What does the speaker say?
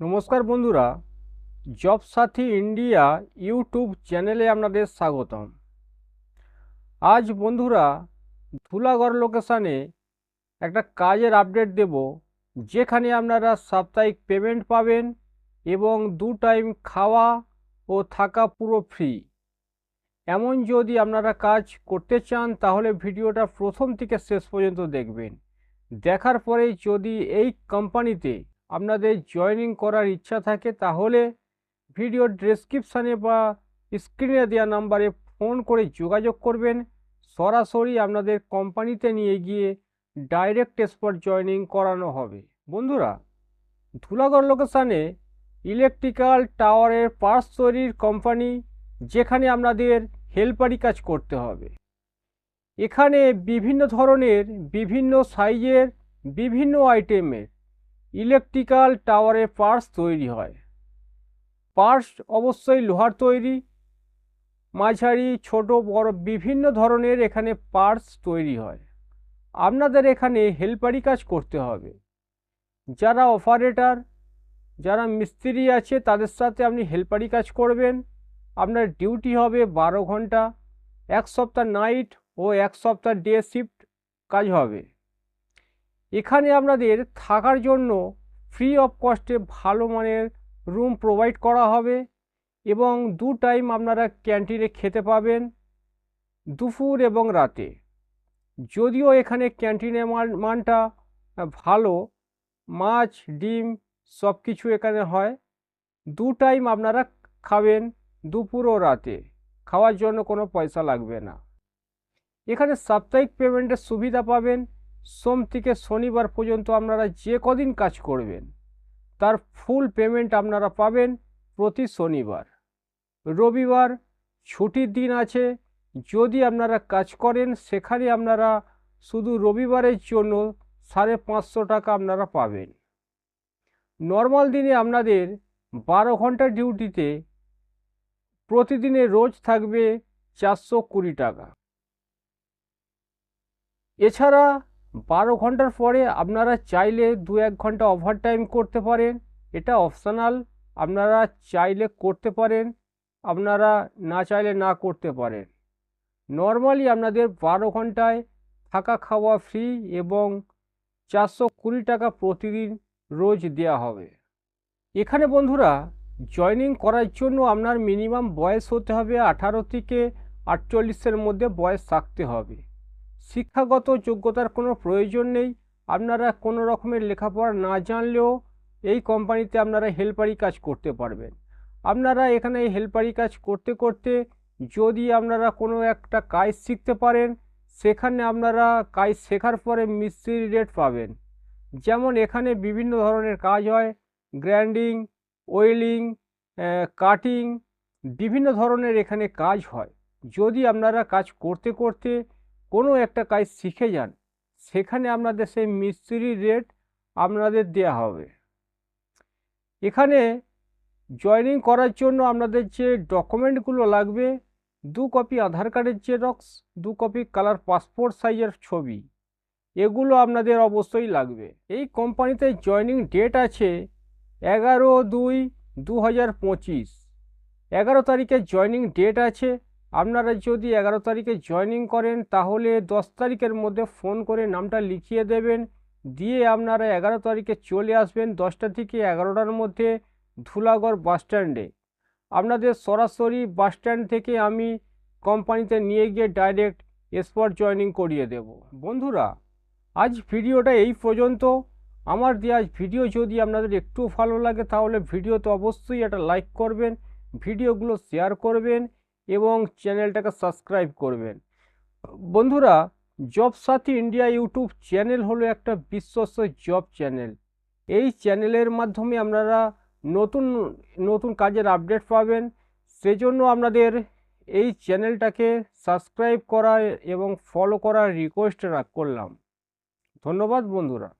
নমস্কার বন্ধুরা, জব সাথী India YouTube চ্যানেলে আপনাদের স্বাগতম। আজ বন্ধুরা ধুলাগড় লোকেশানে একটা কাজের আপডেট দেব, যেখানে আপনারা সাপ্তাহিক পেমেন্ট পাবেন এবং দু টাইম খাওয়া ও থাকা পুরো ফ্রি। এমন যদি আপনারা কাজ করতে চান, তাহলে ভিডিওটা প্রথম থেকে শেষ পর্যন্ত দেখবেন। দেখার পরে যদি এই কোম্পানিতে আপনাদের জয়েনিং করার ইচ্ছা থাকে তাহলে ভিডিও ডেসক্রিপশানে বা স্ক্রিনে দেওয়া নাম্বারে ফোন করে যোগাযোগ করবেন। সরাসরি আপনাদের কোম্পানিতে নিয়ে গিয়ে ডাইরেক্ট স্পট জয়েনিং করানো হবে। বন্ধুরা, ধুলাগড় লোকেশানে ইলেকট্রিক্যাল টাওয়ারের পার্স তৈরির কোম্পানি যেখানে আপনাদের হেল্পারি কাজ করতে হবে। এখানে বিভিন্ন ধরনের, বিভিন্ন সাইজের বিভিন্ন আইটেমের ইলেকট্রিক্যাল টাওয়ারের পার্স তৈরি হয়। পার্স অবশ্যই লোহার তৈরি। মাঝারি, ছোট, বড় বিভিন্ন ধরনের এখানে পার্স তৈরি হয়। আপনাদের এখানে হেল্পারি কাজ করতে হবে। যারা অপারেটর, যারা মিস্ত্রি আছে, তাদের সাথে আপনি হেল্পারি কাজ করবেন। আপনার ডিউটি হবে বারো ঘণ্টা, এক সপ্তাহ নাইট ও এক সপ্তাহ ডে শিফট কাজ হবে। এখানে আপনাদের থাকার জন্য ফ্রি অফ কস্টে ভালো মানের রুম প্রোভাইড করা হবে এবং দু টাইম আপনারা ক্যান্টিনে খেতে পাবেন দুপুর এবং রাতে। যদিও এখানে ক্যান্টিনের মান, মানটা ভালো, মাছ, ডিম সব কিছু এখানে হয়, দু টাইম আপনারা খাবেন দুপুর ও রাতে। খাওয়ার জন্য কোনো পয়সা লাগবে না। এখানে সাপ্তাহিক পেমেন্টের সুবিধা পাবেন সোম থেকে শনিবার পর্যন্ত আপনারা যে কদিন কাজ করবেন, তার ফুল পেমেন্ট আপনারা পাবেন প্রতি শনিবার। রবিবার ছুটির দিন আছে, যদি আপনারা কাজ করেন, সেখানে আপনারা শুধু রবিবারের জন্য সাড়ে পাঁচশো টাকা আপনারা পাবেন। নর্মাল দিনে আপনাদের বারো ঘণ্টা ডিউটিতে প্রতিদিনে রোজ থাকবে চারশো কুড়ি টাকা। এছাড়া বারো ঘণ্টার পরে আপনারা চাইলে দু এক ঘণ্টা ওভারটাইম করতে পারেন। এটা অপশনাল আপনারা চাইলে করতে পারেন, আপনারা না চাইলে না করতে পারেন। নর্মালি আপনাদের বারো ঘন্টায় থাকা খাওয়া ফ্রি এবং চারশো কুড়ি টাকা প্রতিদিন রোজ দেওয়া হবে। এখানে বন্ধুরা জয়নিং করার জন্য আপনার মিনিমাম বয়স হতে হবে আঠারো থেকে আটচল্লিশের মধ্যে বয়স থাকতে হবে। শিক্ষাগত যোগ্যতার কোনো প্রয়োজন নেই। আপনারা কোনো রকমের লেখাপড়া না জানলেও এই কোম্পানিতে আপনারা হেল্পারি কাজ করতে পারবেন। আপনারা এখানে হেল্পারি কাজ করতে করতে যদি আপনারা কোনো একটা কাজ শিখতে পারেন, সেখানে আপনারা কাজ শেখার পরে মিস্ত্রি রেট পাবেন। যেমন এখানে বিভিন্ন ধরনের কাজ হয় গ্র্যান্ডিং ওয়েলিং কাটিং, বিভিন্ন ধরনের এখানে কাজ হয়। যদি আপনারা কাজ করতে করতে কোনো একটা কাজ শিখে যান, সেখানে আপনাদের সেই মিস্ত্রির রেট আপনাদের দেওয়া হবে। এখানে জয়নিং করার জন্য আপনাদের যে ডকুমেন্টগুলো লাগবে, দু কপি আধার কার্ডের জেরক্স দু কপি কালার পাসপোর্ট সাইজের ছবি, এগুলো আপনাদের অবশ্যই লাগবে। এই কোম্পানিতে জয়নিং ডেট আছে এগারো দুই দু হাজার পঁচিশ। এগারো তারিখে জয়নিং ডেট আছে আপনারা যদি এগারো তারিখে জয়নিং করেন, তাহলে দশ তারিখের মধ্যে ফোন করে নামটা লিখিয়ে দেবেন। দিয়ে আপনারা এগারো তারিখে চলে আসবেন দশটা থেকে এগারোটার মধ্যে ধুলাগড় বাসস্ট্যান্ডে আপনাদের সরাসরি বাসস্ট্যান্ড থেকে আমি কোম্পানিতে নিয়ে গিয়ে ডাইরেক্ট স্পট জয়নিং করিয়ে দেব। বন্ধুরা, আজ ভিডিওটা এই পর্যন্ত। আমার দেওয়া ভিডিও যদি আপনাদের একটু ভালো লাগে, তাহলে ভিডিওতে অবশ্যই একটা লাইক করবেন, ভিডিওগুলো শেয়ার করবেন। এবং চ্যানেলটাকে সাবস্ক্রাইব করবেন। বন্ধুরা, জব সাথী ইন্ডিয়া ইউটিউব চ্যানেল হলো একটা বিশ্বস্ত জব চ্যানেল। এই চ্যানেলের মাধ্যমে আপনারা নতুন নতুন কাজের আপডেট পাবেন। সেজন্য আপনাদের এই চ্যানেলটাকে সাবস্ক্রাইব করা এবং ফলো করার রিকোয়েস্ট করলাম। ধন্যবাদ বন্ধুরা।